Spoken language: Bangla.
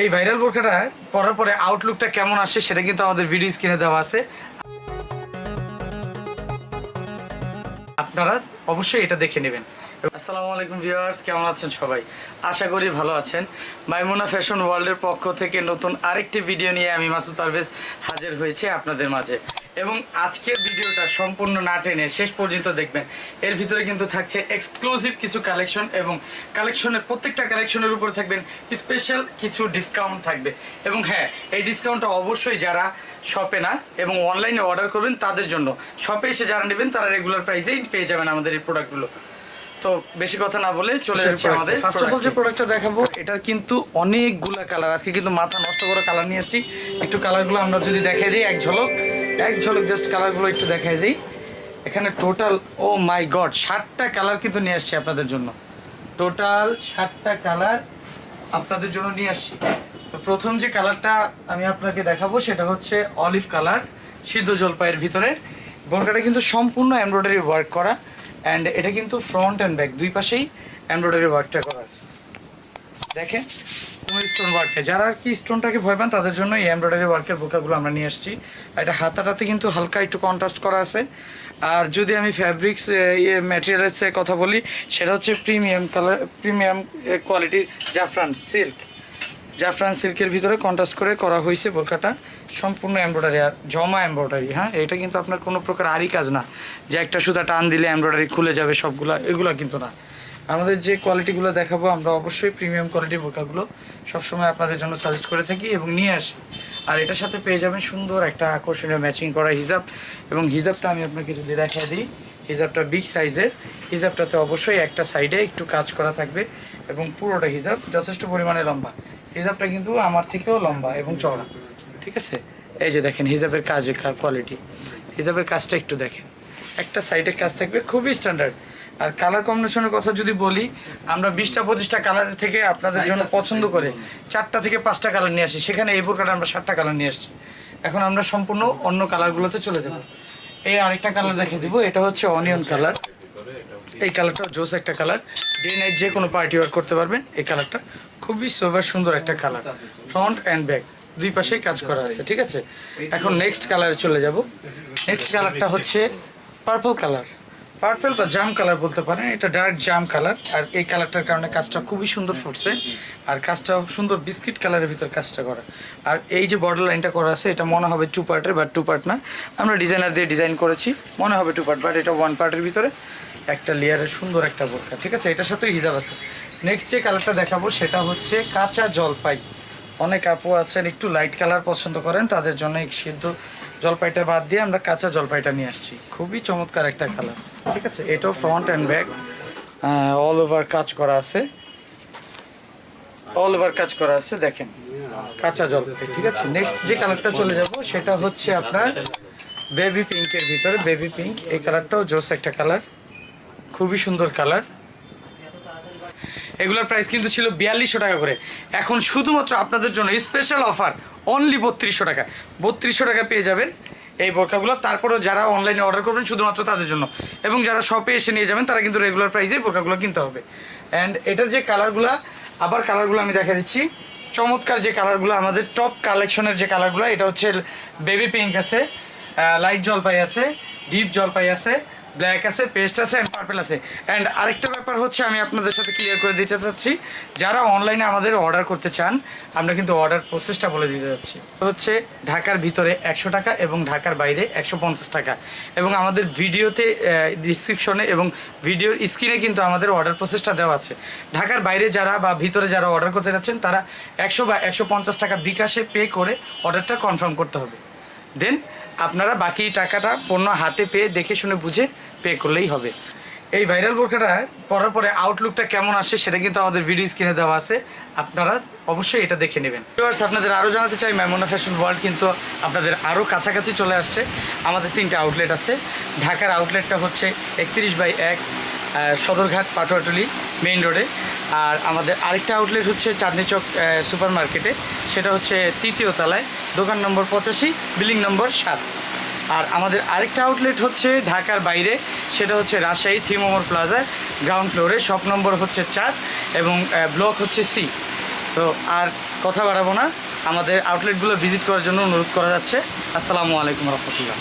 এই ভাইরাল বোরখাটা পরার পরে আউটলুকটা কেমন আসে সেটা কিন্তু আমাদের ভিডিও স্ক্রিনে দেওয়া আছে। আপনারা অবশ্যই এটা দেখে নেবেন। আসসালামু আলাইকুম ভিউয়ার্স কেমন আছেন সবাই? আশা করি ভালো আছেন। মাইমুনা ফ্যাশন ওয়ার্ল্ডের পক্ষ থেকে নতুন আরেকটি ভিডিও নিয়ে আমি মাসুদ পারভেজ হাজির হয়েছে আপনাদের মাঝে। এবং আজকের ভিডিওটা সম্পূর্ণ না টেনে শেষ পর্যন্ত দেখবেন। এর ভিতরে কিন্তু থাকছে এক্সক্লুসিভ কিছু কালেকশন এবং কালেকশনের প্রত্যেকটা কালেকশনের উপর থাকবেন স্পেশাল কিছু ডিসকাউন্ট থাকবে। এবং হ্যাঁ এই ডিসকাউন্টটা অবশ্যই যারা শপে না এবং অনলাইনে অর্ডার করবেন তাদের জন্য। শপে এসে যারা নেবেন তারা রেগুলার প্রাইসেই পেয়ে যাবেন আমাদের এই প্রোডাক্টগুলো তো বেশি কথা না বলে চলে যাচ্ছে আমাদের ফার্স্ট অফ অল যে প্রোডাক্টটা দেখাবো এটার কিন্তু অনেকগুলা কালার আজকে কিন্তু মাথা নষ্ট করে কালার নিয়ে আসছি। একটু কালারগুলো আমরা যদি দেখাই দিই এক ঝলক। এক ঝলক জাস্ট কালারগুলো একটু দেখাই দিই। এখানে টোটাল ও মাই গড ষাটটা কালার কিন্তু নিয়ে আসছি আপনাদের জন্য। টোটাল ষাটটা কালার আপনাদের জন্য নিয়ে আসছি। তো প্রথম যে কালারটা আমি আপনাকে দেখাবো সেটা হচ্ছে অলিভ কালার সিদ্ধ জলপাইয়ের ভিতরে। বোরকাটা কিন্তু সম্পূর্ণ এমব্রয়ডারি ওয়ার্ক করা। অ্যান্ড এটা কিন্তু ফ্রন্ট অ্যান্ড ব্যাক দুই পাশেই এমব্রয়ডারি ওয়ার্কটা করা। দেখেন কোনো স্টোন ওয়ার্কটা। যারা আর কি স্টোনটাকে ভয় পান, তাদের জন্য এই এমব্রয়ডারি ওয়ার্কের বোকাগুলো আমরা নিয়ে আসছি। এটা হাতাটাতে কিন্তু হালকা একটু কন্ট্রাস্ট করা আছে। আর যদি আমি ফ্যাব্রিক্স ইয়ে ম্যাটেরিয়ালসের কথা বলি, সেটা হচ্ছে প্রিমিয়াম কালার প্রিমিয়াম কোয়ালিটির জাফরান সিল্ক জাফরান সিল্কের ভিতরে কন্ট্রাস্ট করে করা হয়েছে বোরকাটা সম্পূর্ণ এমব্রয়ডারি আর জমা এমব্রয়ডারি হ্যাঁ? এটা কিন্তু আপনার কোনো প্রকার আরই কাজ না। যে একটা সুতা টান দিলে এমব্রয়ডারি খুলে যাবে সবগুলা, এগুলো কিন্তু না। আমাদের যে কোয়ালিটিগুলো দেখাবো, আমরা অবশ্যই প্রিমিয়াম কোয়ালিটির বোরকাগুলো সবসময় আপনাদের জন্য সাজেস্ট করে থাকি এবং নিয়ে আসি। আর এটার সাথে পেয়ে যাবেন সুন্দর একটা আকর্ষণীয় ম্যাচিং করা হিজাব এবং হিজাবটা আমি আপনাকে যদি দেখাই দিই, হিজাবটা বিগ সাইজের হিজাবটাতে অবশ্যই একটা সাইডে একটু কাজ করা থাকবে এবং পুরোটা হিজাব যথেষ্ট পরিমাণে লম্বা। হিজাবটা কিন্তু আমার থেকেও লম্বা এবং চওড়া, ঠিক আছে? এই যে দেখেন, হিজাবের কাজের কোয়ালিটি হিজাবের কাজটা একটু দেখেন। একটা সাইডে কাজ থাকবে, খুবই স্ট্যান্ডার্ড আর কালার কম্বিনেশনের কথা যদি বলি আমরা বিশটা পঁচিশটা কালার থেকে আপনাদের জন্য পছন্দ করে চারটা থেকে পাঁচটা কালার নিয়ে আসি। সেখানে এই বোরকাটা আমরা সাতটা কালার নিয়ে আসছি। এখন আমরা সম্পূর্ণ অন্য কালারগুলোতে চলে যাব। এই আরেকটা কালার দেখে দিব। এটা হচ্ছে অনিয়ন কালার এই কালারটা জোস একটা কালার ডে নাইট যে কোনো পার্টি ওয়ার করতে পারবেন এই কালারটা খুবই সোভার সুন্দর একটা কালার ফ্রন্ট অ্যান্ড ব্যাক দুই পাশেই কাজ করা আছে ঠিক আছে? এখন নেক্সট কালারে চলে যাব। নেক্সট কালারটা হচ্ছে পার্পল কালার পার্পল বা জাম কালার বলতে পারেন, এটা ডার্ক জাম কালার আর এই কালারটার কারণে কাজটা খুবই সুন্দর ফুটছে, আর কাজটা সুন্দর বিস্কিট কালারের ভিতর কাজটা করা। আর এই যে বর্ডার লাইনটা করা আছে, এটা মনে হবে টু পার্টের বা টু পার্ট না। আমরা ডিজাইনার দিয়ে ডিজাইন করেছি, মনে হবে টু পার্ট বাট এটা ওয়ান পার্টের ভিতরে একটা লেয়ারের সুন্দর একটা বোরকা ঠিক আছে? এটার সাথেই হিজাব আছে। নেক্সট যে কালারটা দেখাবো, সেটা হচ্ছে কাঁচা জলপাই। অনেক আপু আছেন, একটু লাইট কালার পছন্দ করেন, তাদের জন্য সিদ্ধ জলপাইটা বাদ দিয়ে আমরা কাঁচা জলপাইটা নিয়ে আসছি। খুবই চমৎকার একটা কালার, ঠিক আছে? এটাও front and back all over কাজ করা আছে। অল ওভার কাজ করা আছে, দেখেন। কাঁচা জলপাই, ঠিক আছে? নেক্সট যে কালারটা চলে যাব, সেটা হচ্ছে আপনার বেবি পিঙ্কের ভিতরে বেবি পিঙ্ক এই কালারটাও জোস একটা কালার। খুবই সুন্দর কালার। এগুলোর প্রাইস কিন্তু ছিল বিয়াল্লিশশো টাকা করে। এখন শুধুমাত্র আপনাদের জন্য স্পেশাল অফার অনলি বত্রিশশো টাকা। বত্রিশশো টাকা পেয়ে যাবেন এই বোরকাগুলো তারপরেও যারা অনলাইনে অর্ডার করবেন, শুধুমাত্র তাদের জন্য। এবং যারা শপে এসে নিয়ে যাবেন, তারা কিন্তু রেগুলার প্রাইসে বোরকাগুলো কিনতে হবে। অ্যান্ড এটার যে কালারগুলো আবার কালারগুলো আমি দেখা দিচ্ছি। চমৎকার যে কালারগুলো আমাদের টপ কালেকশনের যে কালারগুলো এটা হচ্ছে বেবি পিঙ্ক আছে লাইট জলপাই আছে ডিপ জলপাই আছে ব্ল্যাক আছে পেস্ট আছে অ্যান্ড পার্পেল আছে। অ্যান্ড আরেকটা ব্যাপার হচ্ছে, আমি আপনাদের সাথে ক্লিয়ার করে দিতে চাচ্ছি, যারা অনলাইনে আমাদের অর্ডার করতে চান, আমরা কিন্তু অর্ডার প্রসেসটা বলে দিতে যাচ্ছি হচ্ছে, ঢাকার ভিতরে একশো টাকা এবং ঢাকার বাইরে একশো পঞ্চাশ টাকা। এবং আমাদের ভিডিওতে ডিসক্রিপশনে এবং ভিডিওর স্ক্রিনে কিন্তু আমাদের অর্ডার প্রসেসটা দেওয়া আছে। ঢাকার বাইরে যারা বা ভিতরে যারা অর্ডার করতে যাচ্ছেন, তারা একশো বা একশো পঞ্চাশ টাকা বিকাশে পে করে অর্ডারটা কনফার্ম করতে হবে। দেন আপনারা বাকি টাকাটা পণ্য হাতে পেয়ে দেখে শুনে বুঝে পে করলেই হবে। এই ভাইরাল বোরকাটা পরার পরে আউটলুকটা কেমন আসে সেটা কিন্তু আমাদের ভিডিও স্ক্রিনে দেওয়া আছে। আপনারা অবশ্যই এটা দেখে নেবেন। ভিউয়ার্স আপনাদের আরও জানাতে চাই ম্যামোনা ফ্যাশন ওয়ার্ল্ড কিন্তু আপনাদের আরও কাছাকাছি চলে আসছে। আমাদের তিনটা আউটলেট আছে। ঢাকার আউটলেটটা হচ্ছে একত্রিশ বাই এক সদরঘাট পাটুয়াটুলি মেইন রোডে আর আমাদের আরেকটা আউটলেট হচ্ছে চাঁদনি চক সুপার মার্কেটে সেটা হচ্ছে তৃতীয় তলায়, দোকান নম্বর পঁচাশি, বিল্ডিং নম্বর সাত। আর আমাদের আরেকটা আউটলেট হচ্ছে ঢাকার বাইরে, সেটা হচ্ছে রাজশাহী থিমোমোর প্লাজার গ্রাউন্ড ফ্লোরে শপ নম্বর হচ্ছে চার এবং ব্লক হচ্ছে সি। সো আর কথা বাড়াবো না, আমাদের আউটলেটগুলো ভিজিট করার জন্য অনুরোধ করা যাচ্ছে। আসসালামু আলাইকুম রহমতুল্লাহ।